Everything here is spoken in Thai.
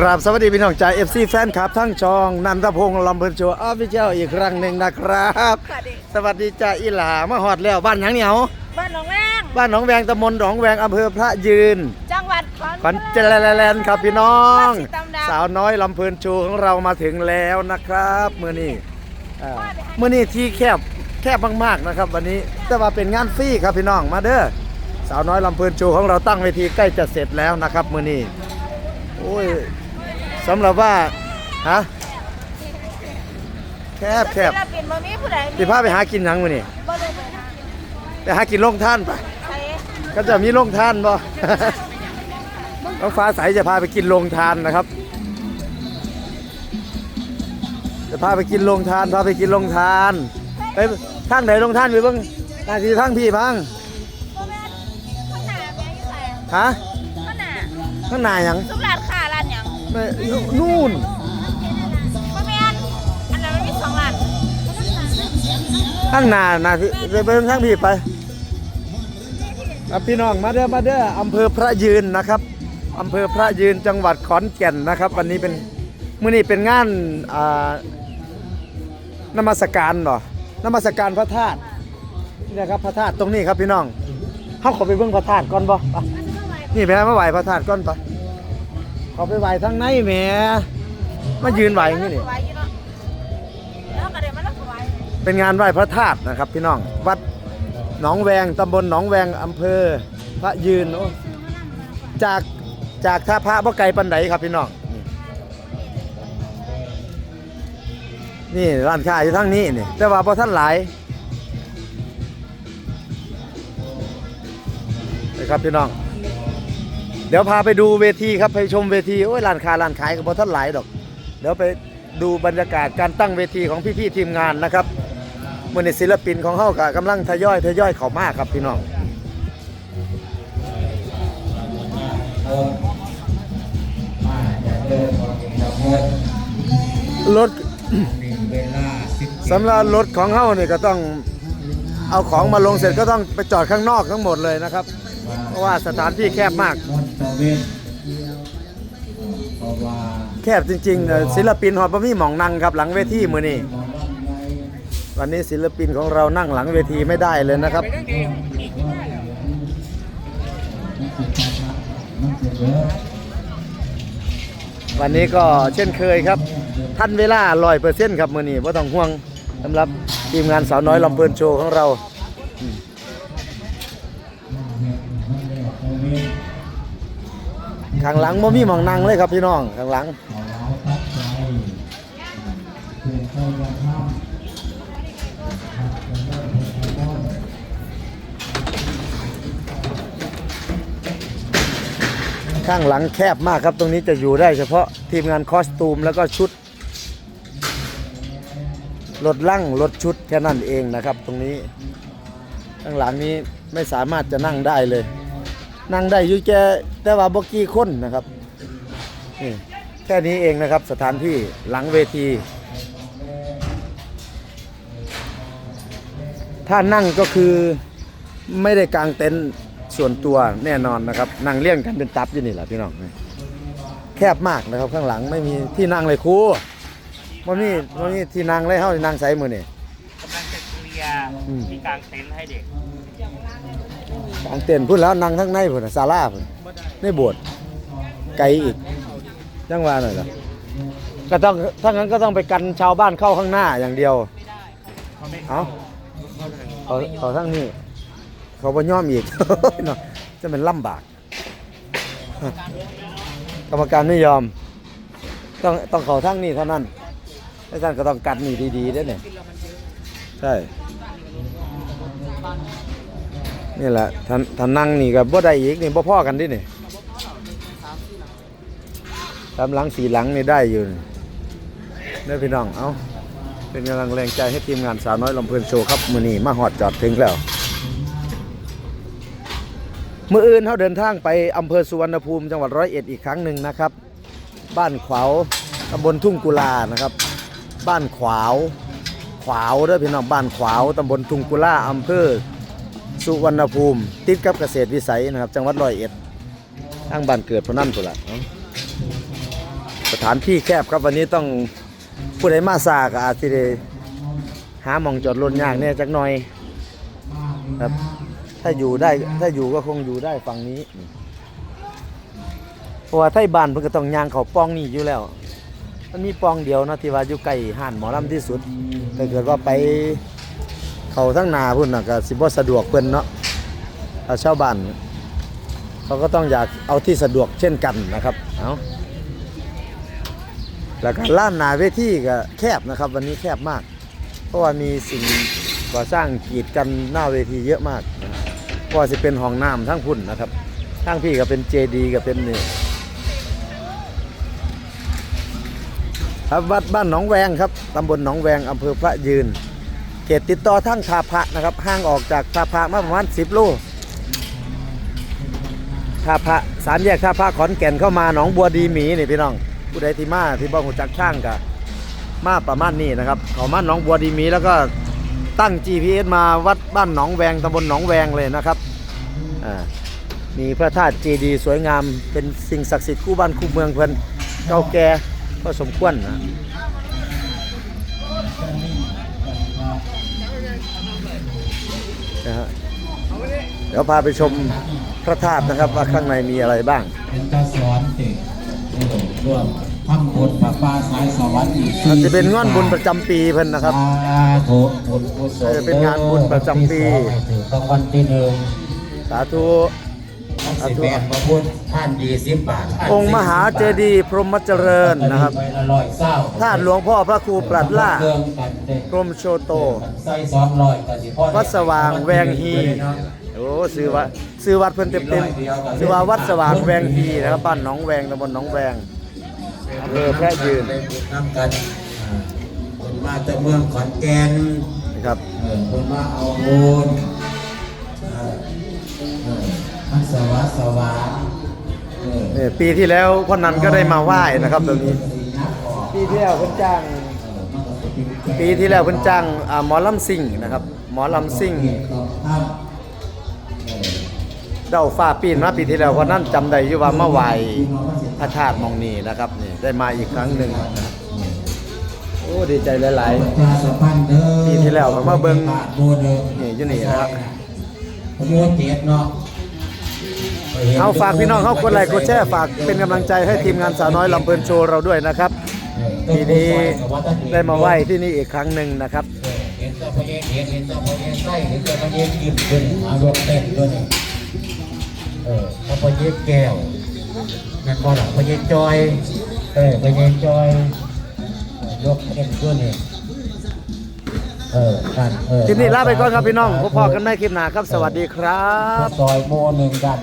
กราบสวัสดีพี่น้องจากเอฟซีแฟนคลับทั้งช่องนันทพงศ์ลำเพลินโชว์ออฟฟิเชียลอีกครั้งหนึ่งนะครับ สวัสดีสวัสดีจ้าอีหลามาหอดแล้วบ้านหยังเหนียวบ้านหนองแวงบ้านหนองแวงตำบลหนองแวงอำเภอพระยืนจังหวัดขอนขอนเจริญครับพี่น้องวัดศรีตำดำสาวน้อยลำเพลินโชว์ของเรามาถึงแล้วนะครับเมื่อนี้อ่าเมื่อนี้ที่แคบแคบมากๆนะครับ วันนี้แต่ว่าเป็นงานฟรีครับพี่น้องมาเด้อสาวน้อยลำเพลินโชว์ของเราตั้งเวทีใกล้จะเสร็จแล้วนะครับเมื่อนี้ โอ้ย สำหรับว่าฮะแคบแคบศิลปินบ่มีผู้ใดสิพาไปหากินหยังมื้อนี้บ่ได้ไปหาไปหากินโรงท่านไปใครก็จะมีโรงทานบ่น้องฟ้าใสจะพาไปกินโรงทานนะครับ จะพาไปกินโรงทานพาไปกินโรงทานไปทางไหนโรงทานไปเบ้างนาทีทางพี่พังบ่แม่นข้างหน้าแม่อยู่ไสฮะข้างหน้าข้างหน้าหยังสุร้านค้าร้านหยัง ไม่นู่นบ่แม่นอันนั้นมันมีสองร้านข้างหน้านาทีไปเบิ่งทางพี่ไปครับพี่น้องมาเด้อมาเด้ออำเภอพระยืนนะครับอำเภอพระยืนจังหวัดขอนแก่นนะครับ วันนี้เป็นมื้อนี้เป็นงานอ่านมัสการเหรอนมัสการพระธาตุนี่นะครับพระธาตุตรงนี้ครับพี่น้องเฮาขอไปเบิ่งพระธาตุก่อนบ่ไปนี่แม่มาไหว้พระธาตุก่อนไป ขอไปไหว้ทางในแหม่มายืนไหว้อย่างนี้นี่ไหว้อยู่เนาะแล้วก็เดี๋ยวมันก็ไหว้เป็นงานไหว้พระธาตุนะครับ พี่น้อง วัดหนองแวงตำบลหนองแวงอำเภอ พระยืนโอ้จากจากท่าพระบ่ไกลปันไดครับพี่น้อง นี่นี่ร้านค้าอยู่ทั้งนี้นี่ แต่ว่าพอท่านหลายนะครับพี่น้อง เดี๋ยวพาไปดูเวทีครับไปชมเวทีโอ้ยร้านค้าร้านขายก็พอท่านหลายดอก เดี๋ยวไปดูบรรยากาศการตั้งเวทีของพี่ๆทีมงานนะครับมือนศิลปินของเฮากะกำลังทยอยทยอยเข้ามากครับพี่น้องรถเวลาสิบสำหรับรถของเฮาเนี่ยก็ต้องเอาของมาลงเสร็จก็ต้องไปจอดข้างนอกทั้งหมดเลยนะครับ เพราะว่าสถานที่แคบมากมอนตะเวนเพราะว่าแคบจริงๆเอ่อศิลปินหอดบะมี่หมองนั่งครับหลังเวทีมือนี้หมอลำไว้วันนี้ศิลปินของเรานั่งหลังเวทีไม่ได้เลยนะครับมันสิมันจะเยอะวันนี้ก็เช่นเคยครับ ท่านเวลาลอยเปอร์เซ็นต์ครับมือนี้ว่าต้องห่วงสำหรับทีมงานสาวน้อยลำเพลินโชว์ของเรา ข้างหลังบ่มีหมองนั่งเลยครับพี่น้องข้างหลังขอเราตั้งใจเพื่อเข้าจะทำข้างหลังแคบมากครับตรงนี้จะอยู่ได้เฉพาะทีมงานคอสตูมแล้วก็ชุดรถลั่งรถชุดแค่นั้นเองนะครับ ตรงนี้ ข้างหลังนี้ไม่สามารถจะนั่งได้เลย นั่งได้อยู่แค่แต่ว่าบกี้คนนะครับนี่แค่นี้เองนะครับสถานที่หลังเวที ถ้านั่งก็คือไม่ได้กางเต็นท์ส่วนตัวแน่นอนนะครับ นั่งเลี่ยงกันเป็นตับอยู่นี่แหละพี่น้องแคบมากนะครับข้างหลังไม่มีที่นั่งเลยครูมันนี่มันนี่ที่นั่งเลยเฮาที่นั่งใส่มือนี่กำลังจะเคลียร์อืมที่กลางเต็นท์ให้เด็ก กางเต็นท์พุ่นแล้วนั่งทั้งในพุ่นน่ะศาลาพุ่นในโบสถ์ไกลอีกจังว่าหน่อยเหรอก็ต้องถ้างั้นก็ต้องไปกันชาวบ้านเข้าข้างหน้าอย่างเดียวเขาไม่เอาเขาเขาทั้งนี้ เขาบ่ยอมอีก เนาะจะเป็นลำบาก กรรมการไม่ยอม ต้องต้องเขาทั้งนี้เท่านั้นไอ้ท่านก็ต้องกันนี่ดีๆด้วยเนี่ยใช่ นี่แหละท่านท่านนั่งนี่กับบ่ได้อีกนี่บ่พ่อกันดินี่สามหลังสี่หลังนี่ได้อยู่เนี่เด้อพี่น้อง เอาเป็นกำลังแรงใจให้ทีมงานสาวน้อยลำเพลินโชว์ครับมือนี้มาหอดจอดถึงแล้วมืออื่นเขาเดินทางไปอำเภอสุวรรณภูมิจังหวัดร้อยเอ็ดอีกครั้งหนึ่งนะครับ บ้านขวาวตำบลทุ่งกุลานะครับ บ้านขวาวขวาวเด้อพี่น้องบ้านขวาวตำบลทุ่งกุลาอำเภอ สุวรรณภูมิ ติดกับเกษตรวิสัยนะครับ จังหวัดร้อยเอ็ดทางบ้านเกิดพนั่นตุละเนาะสถานที่แคบครับวันนี้ต้องผู้ใดมาซาก็อาจจะได้หาหมองจอดรถยากเนี่ยจักหน่อยครับถ้าอยู่ได้ถ้าอยู่ก็คงอยู่ได้ฝั่งนี้ เพราะว่าไทยบ้านเพิ่นก็ต้องย่างเขาป้องนี่อยู่แล้ว มันมีปองเดียวนะที่ว่าอยู่ใกล้ห้านหมอลำที่สุดถ้าเกิดว่าไป เขาทั้งนาพุ่นน่ะก็สิบ่สะดวกเพิ่นเนาะถ้าชาวบ้านเขาก็ต้องอยากเอาที่สะดวกเช่นกันนะครับเอาแล้วก็ล้านนาเวทีก็แคบนะครับ วันนี้แคบมาก เพราะว่ามีสิ่งก่อสร้างกีดกันหน้าเวทีเยอะมากนะเพราะว่าจะเป็นห้องน้ำทั้งพุ่นนะครับทั้งพี่ก็เป็นเจดีก็เป็นนี่ครับวัดบ้านหนองแวงครับตำบลหนองแวงอำเภอพระยืน ขตติดต่อทั้งทาพระนะครับห่างออกจากทาพระมาประมาณ10โลทาพระสามแยกทาพระขอนแก่นเข้ามาหนองบัวดีหมีนี่พี่น้องผู้ใดที่มาที่บ้านหูจักช่างกับมาประมาณนี้นะครับเขามาหนองบัวดีหมีแล้วก็ตั้ง GPS มาวัดบ้านหนองแวงตำบลหนองแวงเลยนะครับอ่ามีพระธาตุเจดีสวยงามเป็นสิ่งศักดิ์สิทธิ์คู่บ้านคู่เมืองเพิ่นเก่าแก่ก็สมควรนะ นะฮะเดี๋ยวพาไปชมพระธาตุนะครับว่าข้างในมีอะไรบ้าง เป็นตาสอนเด็กเออร่วมทำบุญพระป่าสายสวรรค์อีกมันจะเป็นงานบุญประจำปีเพิ่นนะครับสาธุบุญกุศลเออเป็นงานบุญประจำปีที่สองให้ถือรางวัลที่หนึ่งสาธุทั้ง สิบแปดพระพุทธท่านยี่สิบบาทองค์มหาเจดีย์พรหมเจริญนะครับไปละร้อยเศร้าธาตุหลวงพ่อพระครูปรัดล่าเครื่องกันเด็กกรมโชโตใส่สองร้อยก็สิพอไวัดสว่างแวงฮีโอ้ซื้อวัดซื้อวัดเพิ่นเต็มเต็มๆซื้อว่าวัดสว่างแวงฮีนะครับบ้านหนองแวงตำบลหนองแวงอำเภอแพร่ยืนได้บุญนำกันอ่าคนมาจากเมืองขอนแก่นนะครับเออคนมาเอาบุญเสวัสดิ์สวรรค์เออนี่ปีที่แล้วพ่อนันก็ได้มาไหว้นะครับตรงนี้ ปีที่แล้วเพิ่นจ้าง ปีที่แล้วเพิ่นจ้างอ่าหมอลำซิ่งนะครับ หมอลำซิ่งเดาฟ้าปีนมาปีที่แล้ววันนั้นจำได้อยู่ว่ามาไหว้พระธาตุหมองนี้นะครับนี่ได้มาอีกครั้งหนึ่งนะครับโอ้ดีใจหลายประชาสัมพันธ์เด้อปีที่แล้วผมมาเบิ่งโบเด้อนี่อยู่นี่นะครับโยเจ็ดเนาะๆ เอาฝากพี่น้องเขากดไลค์กดแชร์ฝากเป็นกำลังใจให้ทีมงานสาวน้อยลำเพลินโชว์เราด้วยนะครับปีนี้ได้มาไหว้ที่นี่อีกครั้งหนึ่งนะครับเห็นเจ้าพระเยเห็นเห็นเจ้าพระเยไส้เห็นเจ้าพระเยยิ้มขึ้นอารมณ์เต้นด้วยนี่เออพระพระเยแก้วนั่นบ่ล่ะพระเยจอย เออพระเยจอยเออยกเต้นด้วยนี่เออกันเออคลิปนี้ลาไปก่อนครับพี่น้องพบพอกันในคลิปหน้าครับสวัสดีครับซอยโมหนึ่งกัน